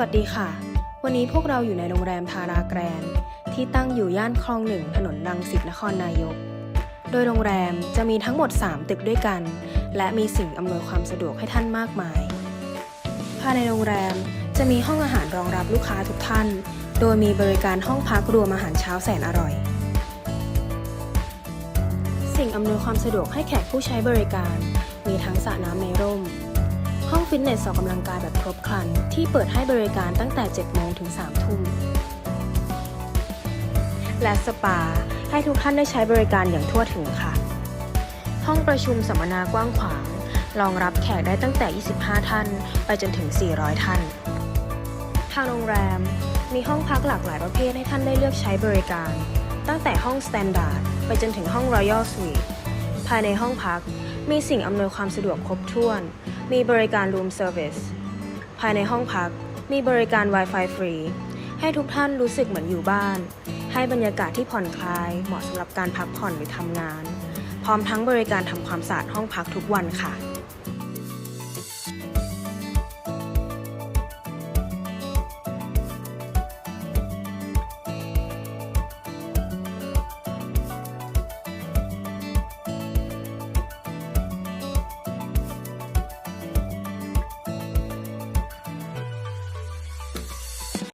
วัสดีค่ะ วันนี้พวกเราอยู่ในโรงแรมทาราแกรนที่ตั้งอยู่ย่านคลองหนึ่งถนนรังสิตนครนายก โดยโรงแรมจะมีทั้งหมด 3 ตึกด้วยกัน และมีสิ่งอำนวยความสะดวกให้ท่านมากมาย ภายในโรงแรมจะมีห้องอาหารรองรับลูกค้าทุกท่าน โดยมีบริการห้องพักรวมอาหารเช้าแสนอร่อย สิ่งอำนวยความสะดวกให้แขกผู้ใช้บริการ มีทั้งสระน้ำในร่ม ฟิตเนสออกกำลังกายแบบครบครัน ที่เปิดให้บริการตั้งแต่ 7 โมงถึง 3 ทุ่ม และสปา ให้ทุกท่านได้ใช้บริการอย่างทั่วถึงค่ะ ห้องประชุมสัมมนากว้างขวาง รองรับแขกได้ตั้งแต่ 25 ท่าน ไปจนถึง 400 ท่าน ทางโรงแรมมีห้องพักหลากหลายประเภทให้ท่านได้เลือกใช้บริการ ตั้งแต่ห้องสแตนดาร์ดไปจนถึงห้องรอยัลสวีทภายในห้องพักมีสิ่งอำนวยความสะดวกครบถ้วน มีบริการ Room Service ภายในห้องพัก มีบริการ Wi-Fi ฟรี ให้ทุกท่านรู้สึกเหมือนอยู่บ้าน ให้บรรยากาศที่ผ่อนคลาย เหมาะสำหรับการพักผ่อนหรือทำงาน พร้อมทั้งบริการทำความสะอาดห้องพักทุกวันค่ะ